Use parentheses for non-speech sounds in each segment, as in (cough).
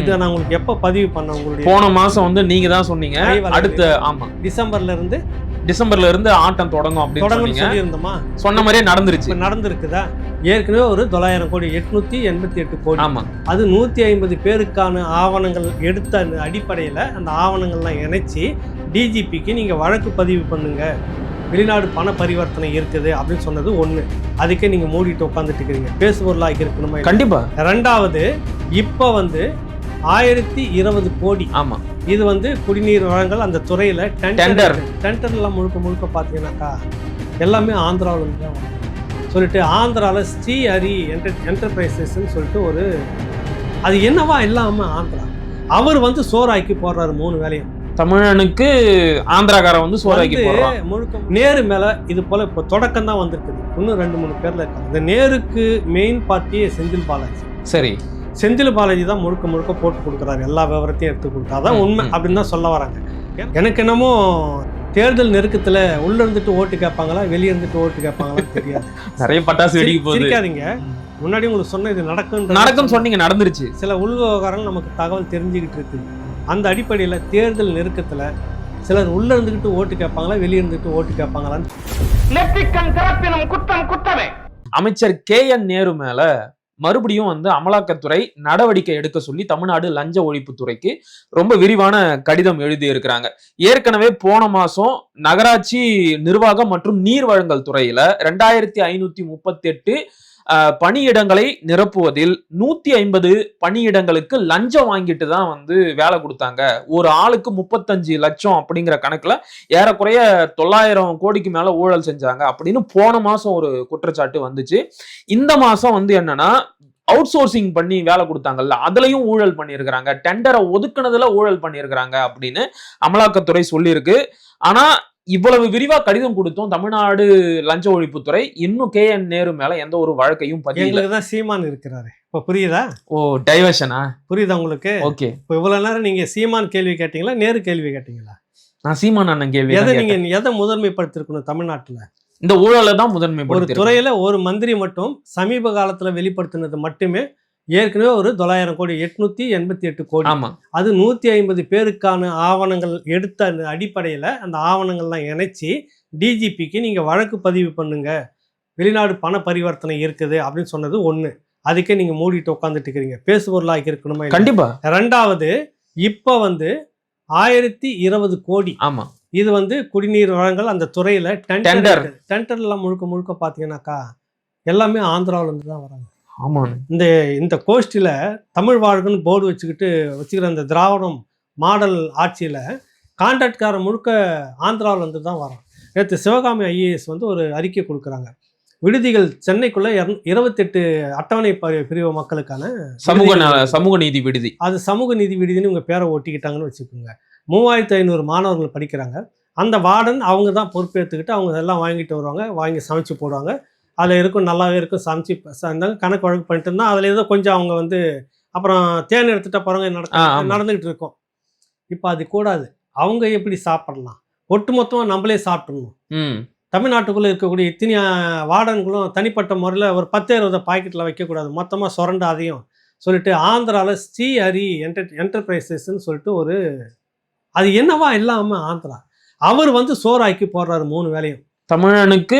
இதை நான் உங்களுக்கு எப்ப பதிவு பண்ண உங்களுடைய போன மாசம் வந்து நீங்க தான் சொன்னீங்க. அடுத்த ஆமா. டிசம்பர்ல இருந்து டிசம்பர்ல இருந்து ஆட்டம் தொடங்கும் அப்படின்னு சொன்னீங்க. சொல்லியிருந்தோமா? சொன்ன மாதிரியே நடந்துருச்சு. நடந்திருக்குதா? ஏற்கனவே ஒரு தொள்ளாயிரம் கோடி எட்நூத்தி எண்பத்தி எட்டு கோடி. ஆமா. அது நூற்றி ஐம்பது பேருக்கான ஆவணங்கள் எடுத்த அடிப்படையில் அந்த ஆவணங்கள்லாம் இணைச்சி டிஜிபிக்கு நீங்கள் வழக்கு பதிவு பண்ணுங்க. வெளிநாடு பண பரிவர்த்தனை இருக்குது அப்படின்னு சொன்னது ஒன்று அதுக்கே நீங்கள் மூடிட்டு உட்காந்துட்டு இருக்கிறீங்க. பேசுபொருளாக இருக்கணுமா? இல்லையா? கண்டிப்பா. ரெண்டாவது இப்போ வந்து ஆயிரத்தி இருபது கோடி. ஆமா. இது வந்து குடிநீர் வழங்கல் அந்த துறையில். டெண்டர். டெண்டர்லாம் முழுக்க முழுக்க பார்த்தீங்கன்னாக்கா எல்லாமே ஆந்திராவில் இருந்து தான். சொல்லிட்டு ஆந்திராவில் ஸ்ரீ ஹரி என்டர் என்டர்பிரைசஸ்ன்னு சொல்லிட்டு ஒரு அது என்னவா இல்லாமல் ஆந்திரா? அவர் வந்து சோறாக்கி போடுறாரு மூணு வேலையும் தமிழனுக்கு ஆந்திராக்காரன் வந்து சோறாக்கி முழுக்க நேரு மேல இது போல இப்போ தொடக்கம் தான் வந்திருக்குது. இன்னும் ரெண்டு மூணு பேர்ல இருக்காங்க. இந்த நேருக்கு மெயின் பார்ட்டியே செந்தில் பாலாஜி. சரி. செந்தில் பாலாஜி தான் முழுக்க முழுக்க போட்டு கொடுக்குறாரு. எல்லா விவரத்தையும் எடுத்து கொடுத்தா அதான் ம், உண்மை. அப்படின்னு தான் சொல்ல வராங்க. எனக்கு என்னமோ தேர்தல் நெருக்கத்துல உள்ள இருந்துட்டு ஓட்டு கேட்பாங்களா வெளியே இருந்துட்டு ஓட்டு கேட்பாங்களான்னு தெரியாது. (laughs) நிறைய பட்டாசு வெடிக்க போகுது. சிரிக்காதீங்க. முன்னாடி உங்களுக்கு சொன்ன இது நடக்கும் நடக்கும் சொன்னீங்க நடந்துருச்சு. சில உள் விவகாரங்கள் நமக்கு தகவல் தெரிஞ்சுக்கிட்டு இருக்குது அந்த அடிப்படையில் தேர்தல் நெருக்கத்துல சிலர் உள்ள இருந்துக்கிட்டு ஓட்டு கேட்பாங்களா வெளியே இருந்துட்டு ஓட்டு கேட்பாங்களான்னு குற்றமே அமைச்சர் கே என் நேரு மேல மறுபடியும் வந்து அமலாக்கத்துறை நடவடிக்கை எடுக்க சொல்லி தமிழ்நாடு லஞ்ச ஒழிப்புத்துறைக்கு ரொம்ப விரிவான கடிதம் எழுதி இருக்கிறாங்க ஏற்கனவே போன மாசம் நகராட்சி நிர்வாகம் மற்றும் நீர் வழங்கல் துறையில ரெண்டாயிரத்தி ஐநூத்தி முப்பத்தி எட்டு பணியிடங்களை நிரப்புவதில் நூத்தி ஐம்பது பணியிடங்களுக்கு லஞ்சம் வாங்கிட்டு தான் வந்து வேலை கொடுத்தாங்க. ஒரு ஆளுக்கு முப்பத்தஞ்சு லட்சம் அப்படிங்கிற கணக்குல ஏறக்குறைய தொள்ளாயிரம் கோடிக்கு மேல ஊழல் செஞ்சாங்க அப்படின்னு போன மாசம் ஒரு குற்றச்சாட்டு வந்துச்சு. இந்த மாசம் வந்து என்னன்னா அவுட் சோர்சிங் பண்ணி வேலை கொடுத்தாங்கல்ல அதுலயும் ஊழல் பண்ணியிருக்கிறாங்க. டெண்டரை ஒதுக்குனதுல ஊழல் பண்ணியிருக்கிறாங்க அப்படின்னு அமலாக்கத்துறை சொல்லியிருக்கு. ஆனா இவ்வளவு விரிவா கடிதம் கொடுத்தோம் தமிழ்நாடு லஞ்ச ஒழிப்புத்துறை இன்னும் கே என் நேரு மேல எந்த ஒரு வழக்கையும் எங்களுக்கு தான் சீமான் இருக்கிறாரு. இப்போ புரியுதா? ஓ டைவர்ஷனா புரியுதா உங்களுக்கு? ஓகே. இப்போ இவ்வளவு நேரம் நீங்க சீமான் கேள்வி கேட்டீங்களா? நேரு கேள்வி கேட்டீங்களா? நான் சீமான் அண்ணன் கேள்வி எதை நீங்க. எதை முதன்மைப்படுத்திருக்கணும் தமிழ்நாட்டுல? இந்த ஊழலை தான் ஒரு முதன்மைப்படுத்தி துறையில ஒரு மந்திரி மட்டும் சமீப காலத்துல வெளிப்படுத்தினது மட்டுமே ஏற்கனவே ஒரு தொள்ளாயிரம் கோடி எட்நூத்தி எண்பத்தி எட்டு கோடி. ஆமா. அது நூத்தி ஐம்பது பேருக்கான ஆவணங்கள் எடுத்த அந்த அடிப்படையில அந்த ஆவணங்கள்லாம் இணைச்சி டிஜிபிக்கு நீங்க வழக்கு பதிவு பண்ணுங்க. வெளிநாடு பண பரிவர்த்தனை இருக்குது அப்படின்னு சொன்னது ஒண்ணு. அதுக்கே நீங்க மூடிட்டு உட்காந்துட்டு இருக்கிறீங்க. பேசுபொருளாக இருக்கணுமா இல்லையா? கண்டிப்பா. ரெண்டாவது இப்போ வந்து ஆயிரத்தி இருபது கோடி. ஆமா. இது வந்து குடிநீர் வழங்கல் அந்த துறையில. டெண்டர் டெண்டர்லாம் முழுக்க முழுக்க பார்த்தீங்கன்னாக்கா எல்லாமே ஆந்திராவுல இருந்து தான் வராங்க. ஆமா இந்த இந்த கோஷ்டியில் தமிழ் வாழ்கன்னு போர்டு வச்சுக்கிட்டு வச்சுக்கிற அந்த திராவிடம் மாடல் ஆட்சியில் கான்ட்ராக்ட்காரன் முழுக்க ஆந்திராவுல இருந்து தான் வரான். நேற்று சிவகாமி ஐஏஎஸ் வந்து ஒரு அறிக்கை கொடுக்குறாங்க. விடுதிகள் சென்னைக்குள்ள இரண்- இருபத்தெட்டு அட்டவணை ப- பிரிவு மக்களுக்கான சமூக. சமூக நீதி விடுதி. அது சமூக நீதி விடுதின்னு உங்கள் பேரை ஒட்டிக்கிட்டாங்கன்னு வச்சுக்கோங்க. மூவாயிரத்து ஐநூறு மாணவர்கள் படிக்கிறாங்க. அந்த வார்டன் அவங்க தான் பொறுப்பேற்றுக்கிட்டு அவங்க எல்லாம் வாங்கிட்டு வருவாங்க வாங்கி சமைச்சு போடுவாங்க. அதில் இருக்கும் நல்லாவே இருக்கும் சமைச்சு இருந்தாங்க கணக்கு வழக்கு பண்ணிட்டு இருந்தால் அதில் ஏதோ கொஞ்சம் அவங்க வந்து அப்புறம் தேன் எடுத்துட்ட பிறகு ஆ, நடக்க ஆமா. நடந்துக்கிட்டு இருக்கும். இப்போ அது கூடாது. அவங்க எப்படி சாப்பிடலாம்? ஒட்டுமொத்தமாக நம்மளே சாப்பிடணும். தமிழ்நாட்டுக்குள்ளே இருக்கக்கூடிய இத்தனை வார்டன்களும் தனிப்பட்ட முறையில் ஒரு பத்து இருபது பாக்கெட்டில் வைக்கக்கூடாது. மொத்தமாக சுரண்டு அதையும் சொல்லிட்டு ஆந்திராவில் ஸ்ரீ ஹரி என்டர் என்டர்பிரைசஸ்ன்னு சொல்லிட்டு ஒரு அது என்னவா இல்லாமல் ஆந்திரா? அவர் வந்து சோறாக்கி போடுறாரு மூணு வேலையும் தமிழனுக்கு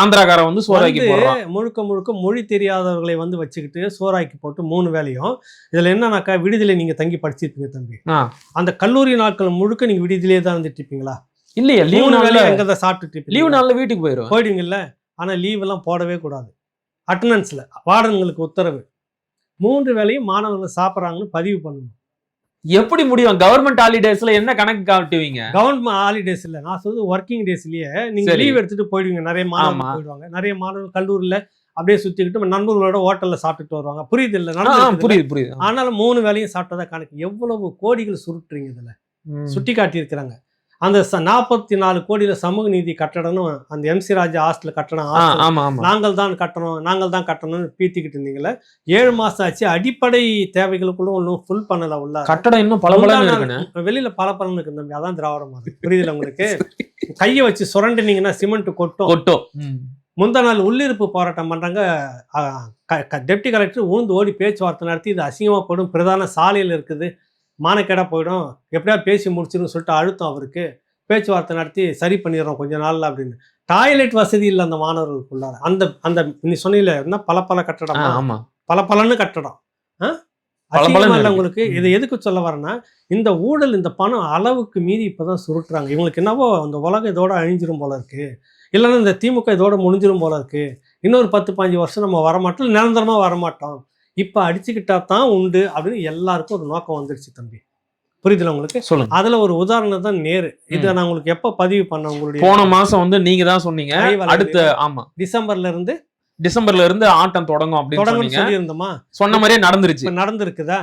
ஆந்திராக்காரன் வந்து சோறாக்கி போடுறான். முழுக்க முழுக்க மொழி தெரியாதவர்களை வந்து வச்சுக்கிட்டு சோறாக்கி போட்டு மூணு வேலையும் இதில் என்னன்னாக்கா விடுதலை நீங்கள் தங்கி படிச்சிருப்பீங்க தம்பி. அந்த கல்லூரி நாட்கள் முழுக்க நீங்கள் விடுதலையே தான் இருந்துட்டு இருப்பீங்களா? இல்லையா லீவு நாள்ல வேலையும் எங்கே தான் சாப்பிட்டுட்டு லீவு நாள்ல வீட்டுக்கு போயிரும். போயிடுவீங்கல்ல? ஆனால் லீவ் எல்லாம் போடவே கூடாது. அட்டண்டன்ஸில் வார்டன்களுக்கு உத்தரவு. மூன்று வேளையும் மாணவர்கள் சாப்பிட்றாங்கன்னு பதிவு பண்ணணும். எப்படி முடியும்? கவர்மெண்ட் ஹாலிடேஸ்ல என்ன கணக்கு காட்டுவீங்க? கவர்மெண்ட் ஹாலிடேஸ் இல்லை நான் சொல்றது ஒர்க்கிங் டேஸ்லயே நீங்க. லீவ் எடுத்துட்டு போயிடுவீங்க. நிறைய. மாணவர்கள் போயிடுவாங்க. நிறைய மாணவர்கள் கல்லூரியில் அப்படியே சுத்திக்கிட்டு நண்பர்களோட ஹோட்டல்ல சாப்பிட்டுட்டு வருவாங்க. புரியுது இல்லை? புரியுது புரியுது. ஆனாலும் மூணு வேலையும் சாப்பிட்டதா கணக்கு. எவ்வளவு கோடிகள் சுருட்டுறீங்க இதுல. சுட்டி காட்டியிருக்கிறாங்க அந்த நாற்பத்தி நாலு கோடியில சமூக நீதி கட்டடம்னு அந்த எம்சி ராஜா ஹாஸ்டல் ஆமா நாங்கள் தான் கட்டணும் நாங்கள் தான் கட்டணும்னு பீத்திக்கிட்டு இருந்தீங்களே ஏழு மாசம் ஆச்சு அடிப்படை தேவைகளுக்குள்ள ஒன்றும் ஃபுல் பண்ணல உள்ள. கட்டடம் இன்னும் பல வெளியில பல பலன்னு இருக்கு தம்பி அதான் திராவிட மாடல் புரியுதுல உங்களுக்கு? கையை வச்சு சுரண்டுனீங்கன்னா சிமெண்ட் கொட்டும். கொட்டோ ம். முந்தா நாள் உள்ளிருப்பு போராட்டம் பண்ணுறாங்க டெப்டி கலெக்டர் ஊந்து ஓடி பேச்சுவார்த்தை நடத்தி இது அசிங்கமாக போயிடும் பிரதான சாலையில் இருக்குது. மானக்கேடாக போயிடும். எப்படியா பேசி முடிச்சிருன்னு சொல்லிட்டு அழுத்தம் அவருக்கு. பேச்சுவார்த்தை நடத்தி சரி பண்ணிடுறோம் கொஞ்ச நாள்ல அப்படின்னு. டாய்லெட் வசதி இல்லை அந்த மாணவர்களுக்குள்ளார. அந்த அந்த நீ சொன்னீல என்ன பல பல கட்டடம். ஆமா. பல பலன்னு கட்டடம். ஆ? இல்ல. உங்களுக்கு? இதை எதுக்கு சொல்ல வரேன்னா இந்த ஊழல் இந்த பணம் அளவுக்கு மீறி இப்பதான் சுருட்டுறாங்க. இவங்களுக்கு என்னவோ அந்த உலகம் இதோட அழிஞ்சிரும் போல இருக்கு. இல்லைன்னா இந்த திமுக இதோட முடிஞ்சிரும் போல இருக்கு. இன்னொரு பத்து பாஞ்சு வருஷம் நம்ம வரமாட்டோம் நிரந்தரமா வரமாட்டோம். இப்ப அடிச்சுக்கிட்டா தான் உண்டு அப்படின்னு எல்லாருக்கும் ஒரு நோக்கம் வந்துருச்சு தம்பி. புரியுதுல உங்களுக்கு? சொல்லுங்க. அதுல ஒரு உதாரணம் தான் நேரு. இதை நான் உங்களுக்கு எப்ப பதிவு பண்ண உங்களுடைய போன மாசம் வந்து நீங்க தான் சொன்னீங்க. அடுத்த ஆமா. டிசம்பர்ல இருந்து டிசம்பர்ல இருந்து ஆட்டம் தொடங்கும் அப்படின்னு சொல்லியிருந்தோமா? சொன்ன மாதிரியே நடந்துருச்சு. நடந்திருக்குதா?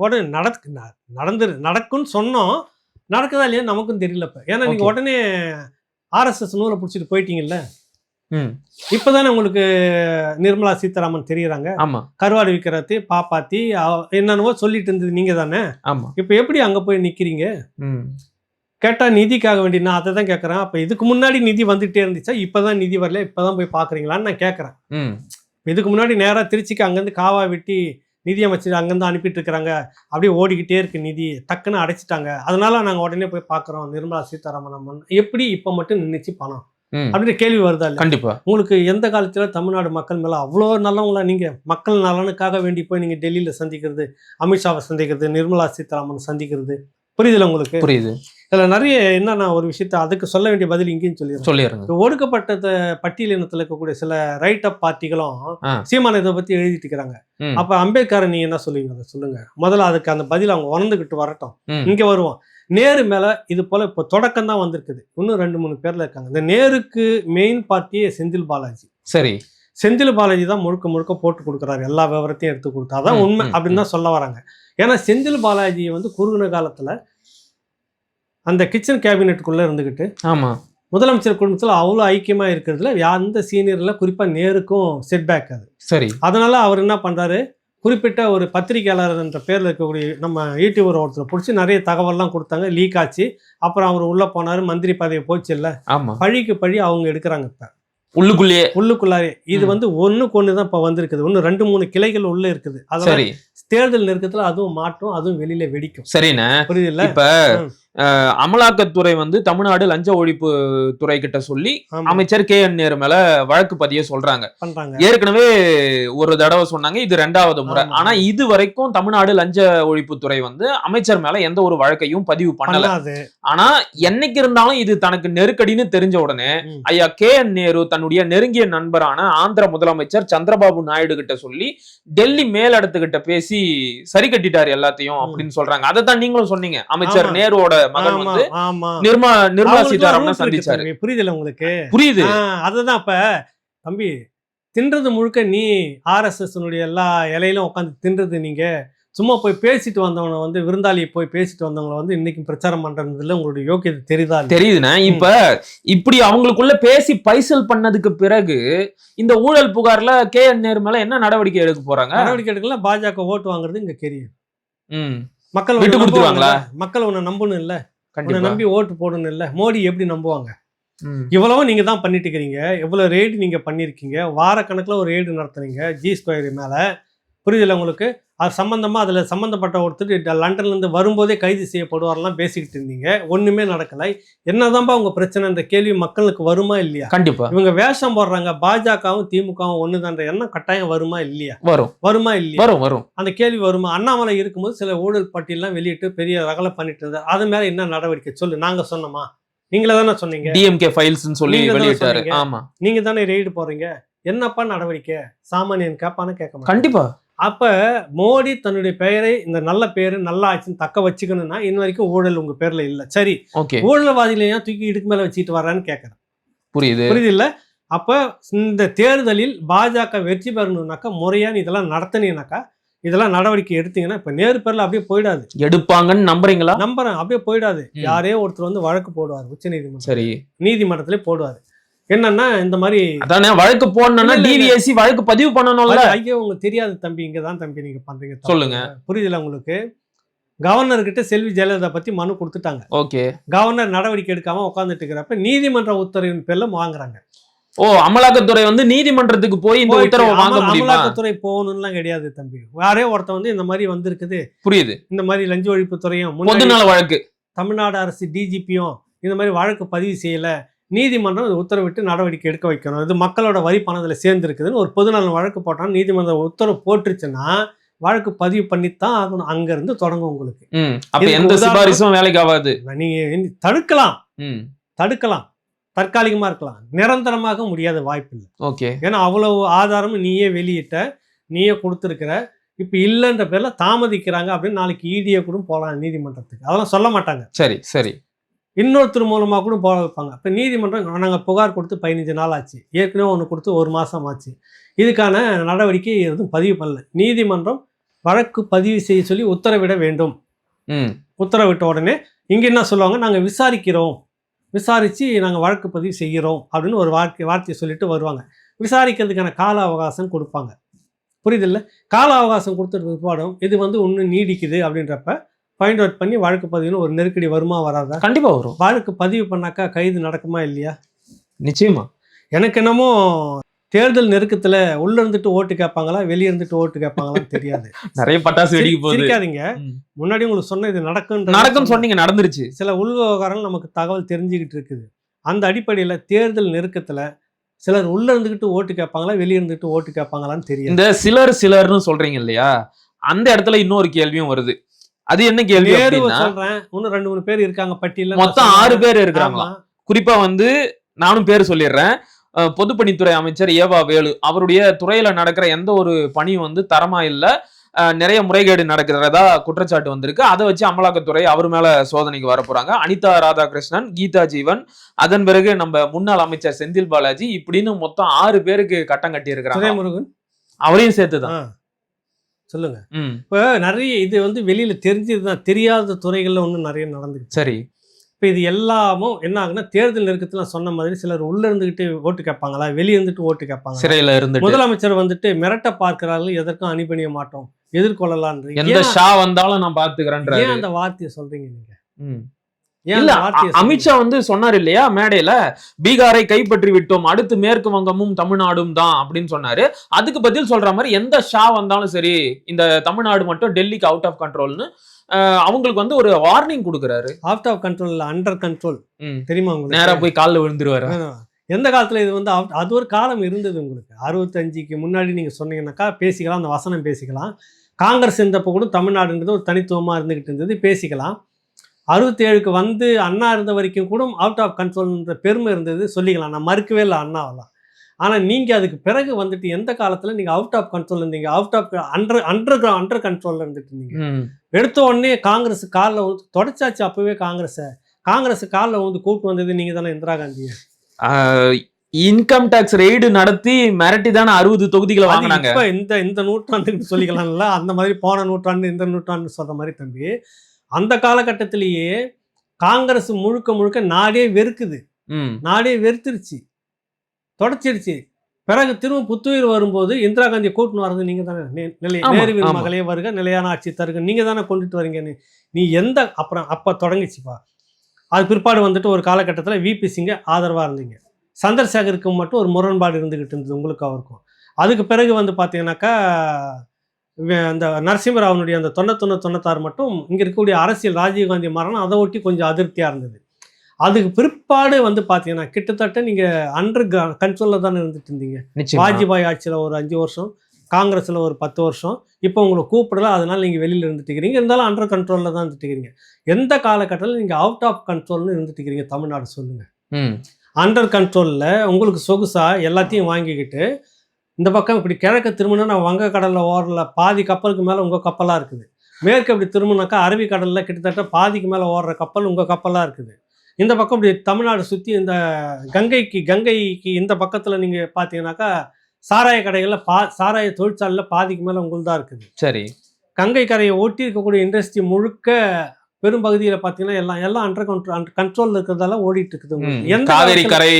உடனே நடக்கு ந- நடந்துரு நடக்கும்னு சொன்னோம். நடக்குதா இல்லையா நமக்கும் தெரியல இப்ப. ஏன்னா நீங்க. உடனே ஆர்எஸ்எஸ் நூலை பிடிச்சிட்டு போயிட்டீங்கல்ல? இப்பதானே உங்களுக்கு நிர்மலா சீதாராமன் தெரியறாங்க? ஆமா. கருவாடு விற்கிறத பாப்பாத்தி என்னென்னவோ சொல்லிட்டு இருந்தது நீங்க தானே ஆமா. இப்ப எப்படி அங்க போய் நிக்கிறீங்க? கேட்டா நிதிக்காக வேண்டி நான் அதை தான் கேட்கறேன் அப்ப இதுக்கு முன்னாடி நிதி வந்துட்டே இருந்துச்சா? இப்பதான் நிதி வரல இப்பதான் போய் பாக்குறீங்களான்னு நான் கேட்கறேன் இதுக்கு முன்னாடி நேரா திருச்சிக்கு அங்கேருந்து காவா வெட்டி நிதியமைச்சர் அங்கேருந்து அனுப்பிட்டு இருக்கிறாங்க. அப்படியே ஓடிக்கிட்டே இருக்கு நிதி. டக்குன்னு அடைச்சிட்டாங்க. அதனால நாங்கள் உடனே போய் பார்க்குறோம் நிர்மலா சீதாராமன் எப்படி இப்போ மட்டும் நின்றுச்சு பணம்? அப்படின்னு கேள்வி வருதா இல்லை கண்டிப்பா. உங்களுக்கு எந்த காலத்துல தமிழ்நாடு மக்கள் மேல அவ்வளோ நல்லவங்களா? நீங்க மக்கள் நலனுக்காக வேண்டி போய் நீங்க டெல்லியில சந்திக்கிறது அமித்ஷாவை சந்திக்கிறது நிர்மலா சீதாராமன் சந்திக்கிறது. புரியுதுல உங்களுக்கு? புரியுது. இதுல நிறைய என்னன்னா ஒரு விஷயத்த அதுக்கு சொல்ல வேண்டிய பதில் இங்கேயும் சொல்லிடுறேன். சொல்லிடுங்க. இந்த ஒடுக்கப்பட்ட த- பட்டியலினத்துல இருக்கக்கூடிய சில ரைட் அப் பார்ட்டிகளும். சீமான இதை பத்தி எழுதிட்டு இருக்கிறாங்க. அப்ப அம்பேத்கரை நீங்க என்ன சொல்லுவீங்க? அதை சொல்லுங்க. முதல்ல அதுக்கு அந்த பதில் அவங்க உணர்ந்துகிட்டு வரட்டும். இங்க வருவோம். நேரு மேல இது போல இப்போ தொடக்கம் தான் வந்திருக்குது. இன்னும் ரெண்டு மூணு பேர்ல இருக்காங்க. இந்த நேருக்கு மெயின் பார்ட்டியே செந்தில் பாலாஜி. சரி. செந்தில் பாலாஜி தான் முழுக்க முழுக்க போட்டு கொடுக்குறாரு. எல்லா விவரத்தையும் எடுத்து கொடுத்தா அதான் ம், உண்மை அப்படின்னு தான் சொல்ல வராங்க. ஏன்னா செந்தில் பாலாஜி வந்து குறுகின காலத்துல அந்த கிச்சன் கேபினெட்டுக்குள்ள இருந்துகிட்டு ஆமா. முதலமைச்சர் குடும்பத்தில் அவ்வளோ ஐக்கியமா இருக்கிறதுல எந்த சீனியர்ல குறிப்பா நேருக்கும் செட்பேக் அது. சரி. அதனால அவர் என்ன பண்றாரு? குறிப்பிட்ட ஒரு பத்திரிகையாளர் என்ற பேர்ல இருக்கக்கூடிய நம்ம யூடியூபர் ஒருத்தர் பிடிச்சி நிறைய தகவல்லாம் கொடுத்தாங்க லீக் ஆச்சு. அப்புறம் அவர் உள்ள போனாரு மந்திரி பதவி போச்சு இல்ல ஆமா. பழிக்கு பழி அவங்க எடுக்கிறாங்க இப்ப. உள்ளுக்குள்ளேயே. உள்ளுக்குள்ளாரே. இது. வந்து ஒண்ணுக்கு ஒன்று தான் இப்போ வந்திருக்குது. ஒன்று ரெண்டு மூணு கிளைகள் உள்ள இருக்குது. சரி. தேர்தல் நெருக்கத்துல அதுவும் மாட்டும் அதுவும் வெளியில வெடிக்கும். சரிண்ணே. புரியுதுல்ல? இப்ப ம். அஹ், அமலாக்கத்துறை வந்து தமிழ்நாடு லஞ்ச ஒழிப்பு துறை கிட்ட சொல்லி அமைச்சர் கே என் நேரு மேல வழக்கு பதிய சொல்றாங்க ஏற்கனவே ஒரு தடவை சொன்னாங்க இது ரெண்டாவது முறை. ஆனா இது வரைக்கும் தமிழ்நாடு லஞ்ச ஒழிப்புத்துறை வந்து அமைச்சர் மேல எந்த ஒரு வழக்கையும் பதிவு பண்ணல ஆனா என்னைக்கு இருந்தாலும் இது தனக்கு நெருக்கடின்னு தெரிஞ்ச உடனே. ஐயா கே என் நேரு தன்னுடைய நெருங்கிய நண்பரான ஆந்திர முதலமைச்சர் சந்திரபாபு நாயுடு கிட்ட சொல்லி டெல்லி மேலிடத்துக்கிட்ட பேசி சரி கட்டிட்டாரு எல்லாத்தையும். அப்படின்னு சொல்றாங்க அதை தான் நீங்களும் சொன்னீங்க அமைச்சர். நேருவோட மகன் வந்து நிர்மா நிர்மலா சீதாராமன் சந்திச்சாரு. தம்பி. புரியுதுல்ல உங்களுக்கு? புரியுது. அதுதான் இப்ப தம்பி தின்றது முழுக்க நீ ஆர்எஸ்எஸ் எல்லா இலையிலும் உட்காந்து தின்றது நீங்க. சும்மா போய் பேசிட்டு வந்தவனை வந்து விருந்தாளி போய் பேசிட்டு வந்தவங்களை வந்து இன்னைக்கு பிரச்சாரம் பண்றதுல உங்களுடைய யோக்கியதை தெரியுதா? தெரியுதுண்ணே. இப்ப இப்படி அவங்களுக்குள்ள பேசி பைசல் பண்ணதுக்கு பிறகு இந்த ஊழல் புகார்ல கே என் நேரு மேல என்ன நடவடிக்கை எடுக்க போறாங்க? நடவடிக்கை எடுக்கல பாஜக ஓட்டு வாங்குறது இங்க தெரியும் ம். மக்கள் விட்டு கொடுத்துருவாங்களா? மக்கள் உன்னை நம்பணும் இல்ல. உன்னை நம்பி ஓட்டு போடணும் இல்ல. மோடி எப்படி நம்புவாங்க? ம். இவ்வளவும் நீங்க தான் பண்ணிட்டு இருக்கிறீங்க இவ்வளவு ரெய்டு நீங்க பண்ணிருக்கீங்க. வாரக்கணக்குல ஒரு ரெய்டு நடத்துறீங்க ஜி ஸ்கொயர் மேல. புரியுதுல உங்களுக்கு? அது சம்பந்தமா அதுல சம்பந்தப்பட்ட ஒருத்தர் ட- லண்டன்ல இருந்து வரும்போதே கைது செய்யப்படுவாரெல்லாம் பேசிக்கிட்டு இருந்தீங்க. ஒண்ணுமே நடக்கல. என்னதான்பா உங்க பிரச்சனைன்ற கேள்வி மக்களுக்கு வருமா இல்லையா? கண்டிப்பா. இவங்க வேஷம் போடுறாங்க. பாஜகவும் திமுகவும் ஒண்ணுதான்ற எண்ணம் கட்டாயம் வருமா இல்லையா? வரும். வருமா இல்லையா? வரும் வரும். அந்த கேள்வி வருமா? அண்ணாமலை இருக்கும்போது சில ஊழல் பட்டியலாம் வெளியிட்டு பெரிய ரகலை பண்ணிட்டு இருந்தார். அது மேல என்ன நடவடிக்கை? சொல்லு. நாங்க சொன்னோமா? நீங்களே தானே சொன்னீங்க. டிஎம்கே ஃபைல்ஸ் சொல்லி வெளியிட்டாரு. ஆமா. நீங்க தானே ரெய்டு போறீங்க என்னப்பா நடவடிக்கை? சாமானியன் கேட்பான்னு கேட்க கண்டிப்பா. அப்ப மோடி தன்னுடைய பெயரை இந்த நல்ல பேரு நல்ல ஆட்சின்னு தக்க வச்சுக்கணும்னா இன்ன வரைக்கும் ஊழல் உங்க பேர்ல இல்ல. சரி ஓகே. ஊழல்வாதிகளை ஏன் தூக்கி இடுக்கு மேல வச்சுட்டு வர்றான்னு கேட்கறேன் புரியுது. புரியுது இல்ல அப்ப இந்த தேர்தலில் பாஜக வெற்றி பெறணும்னாக்கா முறையான இதெல்லாம் நடத்தினீங்கனாக்கா இதெல்லாம் நடவடிக்கை எடுத்தீங்கன்னா இப்ப நேரு பேர்ல அப்படியே போயிடாது. எடுப்பாங்கன்னு நம்புறீங்களா? நம்புறேன் அப்படியே போயிடாது. யாரே ஒருத்தர் வந்து வழக்கு போடுவார் உச்ச நீதிமன்றம் சரி. நீதிமன்றத்திலே போடுவார். என்னன்னா இந்த மாதிரி அதானே வழக்கு போடணும்னா. டிவிஎஸ்சி வழக்கு பதிவு பண்ணணும்ல. ஐயோ உங்களுக்கு தெரியாது தம்பி இங்க தான் தம்பி நீங்க பண்றீங்க. சொல்லுங்க. புரியுதுல உங்களுக்கு? கவர்னர் கிட்ட செல்வி ஜெயலலிதா பத்தி மனு கொடுத்துட்டாங்க. ஓகே. கவர்னர் நடவடிக்கை எடுக்காம உட்காந்துட்டு இருக்கிறப்ப நீதிமன்ற உத்தரவின் பேர்ல வாங்குறாங்க. ஓ அமலாக்கத்துறை வந்து நீதிமன்றத்துக்கு போய் இந்த உத்தரவை வாங்க முடியுமா? அமலாக்கத்துறை போகணும்லாம் கிடையாது தம்பி. யாரே ஒருத்தன் வந்து இந்த மாதிரி வந்திருக்குது. புரியுது. இந்த மாதிரி லஞ்ச ஒழிப்புத்துறையும் முன்னாடி பொதுநல வழக்கு. தமிழ்நாடு அரசு டிஜிபியும் இந்த மாதிரி வழக்கு பதிவு செய்யல. நீதிமன்றம் உத்தரவிட்டு நடவடிக்கை எடுக்க வைக்கணும். இது மக்களோட வரி பணத்தில் சேர்ந்துருக்குதுன்னு ஒரு பொதுநலன் வழக்கு போட்டால் நீதிமன்றம் உத்தரவு போட்டுருச்சுன்னா வழக்கு பதிவு பண்ணித்தான் ஆகணும். அங்கேருந்து தொடங்கும் உங்களுக்கு. அப்ப எந்த சிபாரிசும் வேலைக்கு ஆகாது. நீங்கள் தடுக்கலாம். தடுக்கலாம். தற்காலிகமாக இருக்கலாம். நிரந்தரமாக முடியாத வாய்ப்பு இல்லை. ஓகே. ஏன்னா அவ்வளவு ஆதாரமும் நீயே வெளியிட்ட நீயே கொடுத்துருக்கிற இப்போ இல்லைன்ற பேரில் தாமதிக்கிறாங்க அப்படின்னு நாளைக்கு ஈடியை கூட போகலாம் நீதிமன்றத்துக்கு. அதெல்லாம் சொல்ல மாட்டாங்க. சரி சரி. இன்னொருத்தர் மூலமாக கூட போக வைப்பாங்க. இப்போ நீதிமன்றம் நாங்கள் புகார் கொடுத்து பதினஞ்சு நாள் ஆச்சு. ஏற்கனவே ஒன்று கொடுத்து ஒரு மாதம் ஆச்சு. இதுக்கான நடவடிக்கை எதுவும் பதிவு பண்ணல. நீதிமன்றம் வழக்கு பதிவு செய்ய சொல்லி உத்தரவிட வேண்டும். உத்தரவிட்ட உடனே இங்கே என்ன சொல்லுவாங்க? நாங்கள் விசாரிக்கிறோம். விசாரித்து நாங்கள் வழக்கு பதிவு செய்கிறோம் அப்படின்னு ஒரு வார்த்தை வார்த்தையை சொல்லிட்டு வருவாங்க. விசாரிக்கிறதுக்கான கால அவகாசம் கொடுப்பாங்க. புரியுதில்ல கால அவகாசம் கொடுத்துட்டு பிற்பாடும் இது வந்து இன்னும் நீடிக்குது அப்படின்றப்ப ஃபைண்ட் அவுட் பண்ணி வழக்கு பதிவுன்னு ஒரு நெருக்கடி வருமா வராதா? கண்டிப்பா வரும். வழக்கு பதிவு பண்ணாக்கா கைது நடக்குமா இல்லையா? நிச்சயமா. எனக்கு என்னமோ தேர்தல் நெருக்கத்துல உள்ள இருந்துட்டு ஓட்டு கேட்பாங்களா வெளிய இருந்துட்டு ஓட்டு கேட்பாங்களான்னு தெரியாது. (laughs) நிறைய பட்டாசு வெடிக்க சிரி- போகுது. சிரிக்காதீங்க. ம். முன்னாடி உங்களுக்கு சொன்ன இது நடக்கும் நடக்கும் சொன்னீங்க நடந்துருச்சு. சில உள் விவகாரங்கள் நமக்கு தகவல் தெரிஞ்சுக்கிட்டு இருக்குது. அந்த அடிப்படையில் தேர்தல் நெருக்கத்துல சிலர் உள்ள இருந்துக்கிட்டு ஓட்டு கேட்பாங்களா வெளிய இருந்துட்டு ஓட்டு கேட்பாங்களான்னு தெரியாது. இந்த சிலர் சிலர்னு சொல்றீங்க இல்லையா? அந்த இடத்துல இன்னொரு கேள்வியும் வருது. அது என்ன கேள்வி சொல்றேன். இன்னும் ரெண்டு மூணு பேர் இருக்காங்க பட்டியல மொத்தம் ஆறு பேர் இருக்கிறாங்களா குறிப்பா வந்து நானும் பேர் சொல்லிடுறேன். பொதுப்பணித்துறை அமைச்சர் ஏவா வேலு அவருடைய துறையில நடக்கிற எந்த ஒரு பணியும் வந்து தரமா இல்ல. நிறைய முறைகேடு நடக்கிறதா குற்றச்சாட்டு வந்திருக்கு. அதை வச்சு அமலாக்கத்துறை அவர் மேல சோதனைக்கு வர போறாங்க. அனிதா ராதாகிருஷ்ணன் கீதா ஜீவன் அதன் பிறகு நம்ம முன்னாள் அமைச்சர் செந்தில் பாலாஜி இப்படின்னு மொத்தம் ஆறு பேருக்கு கட்டம் கட்டி இருக்கிறாங்க அவரையும் சேர்த்துதான். சொல்லுங்க. இப்போ நிறைய இது வந்து வெளியில தெரிஞ்சதுதான் தெரியாத துறைகள்ல ஒன்றும் நிறைய நடந்துச்சு சரி. இப்போ இது எல்லாமும் என்ன ஆகுன்னா தேர்தல் நெருக்கத்தில் நான் சொன்ன மாதிரி சிலர் உள்ள இருந்துகிட்டு ஓட்டு கேட்பாங்களா வெளிய இருந்துட்டு ஓட்டு கேட்பாங்க சிறையில இருந்துட்டு. முதலமைச்சர் வந்துட்டு மிரட்ட பார்க்கிறார்கள் எதற்கும் அணிபணிய மாட்டோம் எதிர்கொள்ளலான்றீங்க எந்த ஷா வந்தாலும் நான் பாத்துக்கிறேன்றாரு. ஏன் அந்த வார்த்தையை சொல்றீங்க நீங்க? இல்ல அமித்ஷா வந்து சொன்னார் இல்லையா மேடையில? பீகாரை கைப்பற்றி விட்டோம் அடுத்து மேற்கு வங்கமும் தமிழ்நாடும் தான் அப்படின்னு சொன்னாரு. அதுக்கு பதில் சொல்ற மாதிரி எந்த ஷா வந்தாலும் சரி இந்த தமிழ்நாடு மட்டும் டெல்லிக்கு அவுட் ஆஃப் கண்ட்ரோல்னு அவங்களுக்கு வந்து ஒரு வார்னிங் கொடுக்குறாரு. Out of control under control ம். தெரியுமா உங்களுக்கு? நேரா போய் காலில் விழுந்துருவாரு. எந்த காலத்துல இது வந்து அது ஒரு காலம் இருந்தது உங்களுக்கு. அறுபத்தஞ்சுக்கு முன்னாடி நீங்க சொன்னீங்கன்னாக்கா பேசிக்கலாம் அந்த வசனம் பேசிக்கலாம். காங்கிரஸ் இருந்தப்போ கூட தமிழ்நாடுன்றது ஒரு தனித்துவமா இருந்துகிட்டு இருந்தது பேசிக்கலாம். அறுபத்தேழுக்கு வந்து அண்ணா இருந்த வரைக்கும் கூட அவுட் ஆஃப் கண்ட்ரோல்ன்ற பெருமை இருந்தது. சொல்லிக்கலாம். நான் மறுக்கவே இல்லை அண்ணாவெல்லாம். ஆனா நீங்க அதுக்கு பிறகு வந்துட்டு எந்த காலத்துல நீங்க அவுட் ஆஃப் கண்ட்ரோல் இருந்தீங்க? Out of under under under கண்ட்ரோல்ல இருந்துட்டு இருந்தீங்க. எடுத்த உடனே காங்கிரஸ் காலில் வந்து தொடச்சாச்சு அப்பவே காங்கிரஸை காங்கிரஸ் காலில் வந்து கூட்டு வந்தது நீங்க தானே Indira Gandhi income tax raid நடத்தி மிரட்டி தானே அறுபது தொகுதிகளை வாங்கினாங்க. இப்ப இந்த இந்த நூற்றாண்டுன்னு சொல்லிக்கலாம்ல. அந்த மாதிரி போன நூற்றாண்டு இந்த நூற்றாண்டு சொல்ற மாதிரி தம்பி. அந்த காலகட்டத்திலேயே காங்கிரஸ் முழுக்க முழுக்க நாடே வெறுக்குது. நாடே வெறுத்துருச்சு. தொடச்சிருச்சு. பிறகு திரும்ப புத்துயிர் வரும்போது இந்திரா காந்தியை கூட்டின்னு வர்றது நீங்க தானே? நேருவின். மகளே வருக நிலையான ஆட்சி தருக நீங்க தானே கொண்டுட்டு வரீங்க நீ எந்த அப்புறம் அப்ப தொடங்கிச்சுப்பா. அது பிற்பாடு வந்துட்டு ஒரு காலகட்டத்தில் விபி சிங்க ஆதரவா இருந்தீங்க. சந்திரசேகருக்கு மட்டும் ஒரு முரண்பாடு இருந்துகிட்டு இருந்தது உங்களுக்கு அவருக்கும். அதுக்கு பிறகு வந்து பார்த்தீங்கன்னாக்கா அந்த நரசிம்மராவனுடைய அந்த தொண்ணூத்தொன்று தொண்ணூத்தாறு மட்டும் இங்கே இருக்கக்கூடிய அரசியல் ராஜீவ்காந்தி மரணம் அதை ஒட்டி கொஞ்சம் அதிருப்தியாக இருந்தது. அதுக்கு பிற்பாடு வந்து பார்த்தீங்கன்னா கிட்டத்தட்ட நீங்கள் அண்டர் கண்ட்ரோலில் தானே இருந்துட்டு இருந்தீங்க. வாஜ்பாய் ஆட்சியில் ஒரு அஞ்சு வருஷம் காங்கிரஸில் ஒரு பத்து வருஷம் இப்போ உங்களை கூப்பிடல அதனால நீங்கள் வெளியில் இருந்துட்டு இருக்கிறீங்க. இருந்தாலும் அண்டர் கண்ட்ரோலில் தான் இருந்துட்டு இருக்கிறீங்க. எந்த காலகட்டத்தில் நீங்கள் அவுட் ஆஃப் கண்ட்ரோல்னு இருந்துட்டு இருக்கிறீங்க? தமிழ்நாடு சொல்லுங்கள். அண்டர் கண்ட்ரோலில் உங்களுக்கு சொகுசா எல்லாத்தையும் வாங்கிக்கிட்டு இந்த பக்கம் இப்படி கிழக்க திரும்பினா நான் வங்க கடலில் ஓரல பாதி கப்பலுக்கு மேலே உங்கள் கப்பலாக இருக்குது. மேற்கு இப்படி திரும்பினாக்கா அரபிக்கடலில் கிட்டத்தட்ட பாதிக்கு மேலே ஓடுற கப்பல் உங்கள் கப்பலாக இருக்குது. இந்த பக்கம் இப்படி தமிழ்நாடு சுற்றி இந்த கங்கைக்கு கங்கைக்கு இந்த பக்கத்தில் நீங்கள் பார்த்தீங்கன்னாக்கா சாராய கடைகளில் பா சாராய தொழிற்சாலையில் பாதிக்கு மேலே உங்களுதான் இருக்குது. சரி. கங்கை கரையை ஒட்டி இருக்கக்கூடிய இண்டஸ்ட்ரி முழுக்க பெரும் பகுதியில பாத்தீங்கன்னா எல்லாம் எல்லாம் அண்டர் கண்ட்ரோல் கண்ட்ரோல் இருக்கிறதால ஓடிட்டு இருக்குது காவேரி கரை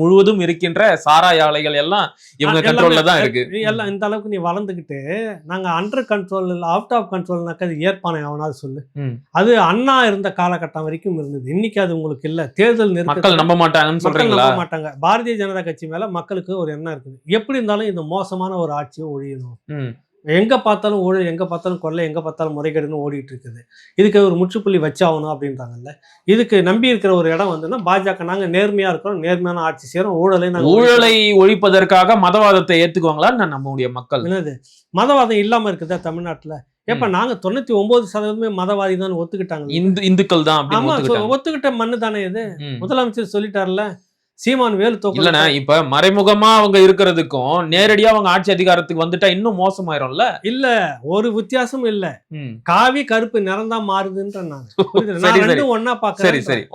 முழுவதும் இருக்கின்ற சாராய ஆலைகள் எல்லாம் இவங்க கண்ட்ரோல்ல தான் இருக்கு. எல்லாம் இந்த அளவுக்கு நீ வளர்ந்துக்கிட்டு நாங்க அண்டர் கண்ட்ரோல் இல்ல அவுட் ஆஃப் கண்ட்ரோல்னாக்க அது ஏற்பானே அவனாவது சொல்லு. அது அண்ணா இருந்த காலகட்டம் வரைக்கும் இருந்தது. இன்னைக்கு அது உங்களுக்கு இல்ல. தேர்தல் மக்கள் நம்ப மாட்டாங்கன்னு மக்கள் சொல்றீங்களா? நம்ப மாட்டாங்க. பாரதிய ஜனதா கட்சி மேல மக்களுக்கு ஒரு எண்ணம் இருக்குது. எப்படி இருந்தாலும் இந்த மோசமான ஒரு ஆட்சியை ஒழியணும். எங்க பார்த்தாலும் ஊழல் எங்க பார்த்தாலும் கொள்ளை எங்க பார்த்தாலும் முறைகேடுன்னு ஓடிட்டு இருக்குது இதுக்கு ஒரு முற்றுப்புள்ளி வச்சாகணும் அப்படின்றாங்கல்ல. இதுக்கு நம்பி இருக்கிற ஒரு இடம் வந்துன்னா பாஜக நாங்க நேர்மையா இருக்கிறோம் நேர்மையான ஆட்சி செய்யறோம் ஊழலை நாங்க ஊழலை ஒழிப்பதற்காக மதவாதத்தை ஏத்துக்குவாங்களா நான் நம்முடைய மக்கள்? என்னது? மதவாதம் இல்லாம இருக்குதா தமிழ்நாட்டுல? ஏப்ப நாங்க தொண்ணூத்தி ஒன்பது சதவீதமே மதவாதி தான் ஒத்துக்கிட்டாங்க இந்து இந்துக்கள் தான் ஆமா. ஒத்துக்கிட்ட மண்ணு தானே இது. முதலமைச்சர் சொல்லிட்டார்ல சீமான் வேலு தோக்கல இல்லண்ணா இப்ப மறைமுகமா அவங்க இருக்கிறதுக்கும் நேரடியா அவங்க ஆட்சி அதிகாரத்துக்கு வந்துட்டா இன்னும் மோசமாயிரும்ல? இல்ல ஒரு வித்தியாசமும் இல்ல. காவி கருப்பு நிறம் தான் மாறுதுன்ற நான் (laughs) புரியுதுல? நான் சரி. சரி ஒன்னா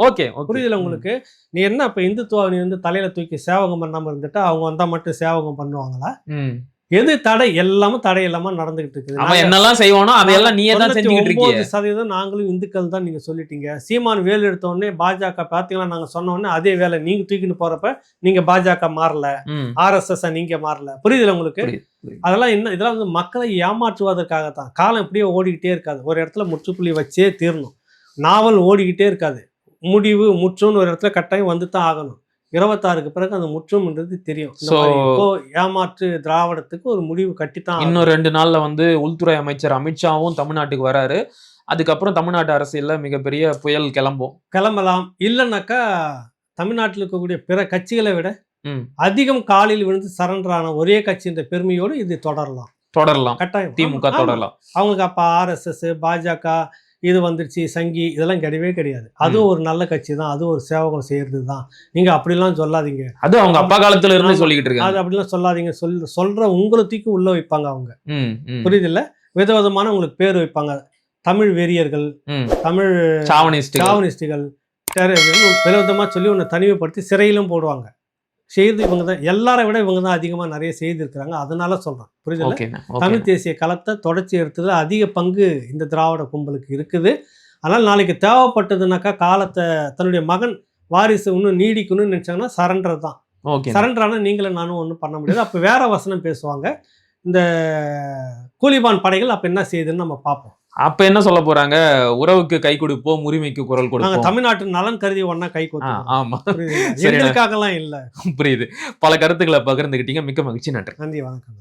ஓகே புரியுதுல உங்களுக்கு? நீ என்ன இப்ப இந்துத்துவ நீ வந்து தலையில தூக்கி சேவகம் பண்ணாம இருந்துட்டு அவங்க வந்தா மட்டும் சேவகம் பண்ணுவாங்களா. எது தடை? எல்லாமே தடை இல்லாம நடந்துகிட்டு இருக்குது. அவன் என்னெல்லாம் செய்வானோ அதையெல்லாம் நீயே தான் செஞ்சுக்கிட்டு இருக்கிய. 99% சதவீதம் நாங்களும் இந்துக்கள் தான் நீங்க சொல்லிட்டீங்க. சீமான் வேல் எடுத்த உடனே பாஜக பாத்தீங்களா நாங்க சொன்ன உடனே அதே வேலை. நீங்க தூக்கிட்டு போறப்ப நீங்க பாஜக மாறல. ஆர்எஸ்எஸ் நீங்க மாறல. புரியுதுல உங்களுக்கு. அதெல்லாம் என்ன இதெல்லாம் வந்து மக்களை ஏமாற்றுவதற்காகத்தான். காலம் இப்படியே ஓடிக்கிட்டே இருக்காது. ஒரு இடத்துல முற்றுப்புள்ளி வச்சே தீரணும். நாவல் ஓடிக்கிட்டே இருக்காது. முடிவு முற்றுன்னு ஒரு இடத்துல கட்டாயம் வந்து தான் ஆகணும். இருபத்தாறுக்கு பிறகு அந்த முற்றும்ன்றது தெரியும். இப்போ ஏமாற்று திராவிடத்துக்கு ஒரு முடிவு கட்டித்தான். இன்னும் ரெண்டு நாள்ல வந்து உள்துறை அமைச்சர் அமித்ஷாவும் தமிழ்நாட்டுக்கு வராரு. அதுக்கப்புறம் தமிழ்நாட்டு அரசியல்ல மிகப்பெரிய புயல் கிளம்பும். கிளம்பலாம். இல்லைன்னாக்கா தமிழ்நாட்டில் இருக்கக்கூடிய பிற கட்சிகளை விட. அதிகம் காலில் விழுந்து சரண்டரான ஒரே கட்சின்ற பெருமையோடு இது தொடரலாம். தொடரலாம். கட்டாயம். திமுக. தொடரலாம். அவங்களுக்கு அப்ப ஆர்எஸ்எஸ் பாஜக இது வந்துருச்சு சங்கி இதெல்லாம் கிடையவே கிடையாது. அதுவும் ஒரு நல்ல கட்சி தான் அது ஒரு சேவகம் செய்யறது தான் நீங்க அப்படிலாம் சொல்லாதீங்க. அது அவங்க அப்பா காலத்துல இருந்து. சொல்லிக்கிட்டு இருக்காங்க. அது அப்படிலாம் சொல்லாதீங்க. சொல் சொல்ற உங்களை தூக்கி உள்ள வைப்பாங்க அவங்க. ம், புரியுதுல்ல? விதவிதமான உங்களுக்கு பேர் வைப்பாங்க. தமிழ் வெறியர்கள். தமிழ் சாவனிஸ்ட் சாவனிஸ்டுகள் விதவிதமா சொல்லி உன்னை தனிமைப்படுத்தி சிறையிலும் போடுவாங்க. செய்து இவங்க தான் எல்லாரை விட இவங்க தான் அதிகமா நிறைய செய்திருக்கிறாங்க அதனால சொல்றேன். புரியுதுல? தமிழ் தேசிய களத்தை தொடர்ச்சி எடுத்ததுல அதிக பங்கு இந்த திராவிட கும்பலுக்கு இருக்குது. ஆனால் நாளைக்கு தேவைப்பட்டதுனாக்கா காலத்தை தன்னுடைய மகன் வாரிசு இன்னும் நீடிக்கணும்னு நினைச்சாங்கன்னா சரண்டர் தான். ஓகே சரண்டர் ஆனால் நீங்களும் நானும் ஒன்றும் பண்ண முடியாது. அப்போ வேற வசனம் பேசுவாங்க. இந்த கூலிபான் படைகள் அப்போ என்ன செய்யுதுன்னு நம்ம பார்ப்போம். அப்ப என்ன சொல்ல போறாங்க? உறவுக்கு கை கொடுப்போம் உரிமைக்கு குரல் கொடுப்போம். தமிழ்நாட்டு நலன் கருதி ஒன்றா கை ஆ, கொடுத்தோம் ஆமா. எங்களுக்காகலாம் இல்லை. புரியுது. பல கருத்துக்களை பகிர்ந்துக்கிட்டீங்க மிக்க மகிழ்ச்சி. நன்றி. நன்றி வணக்கம்.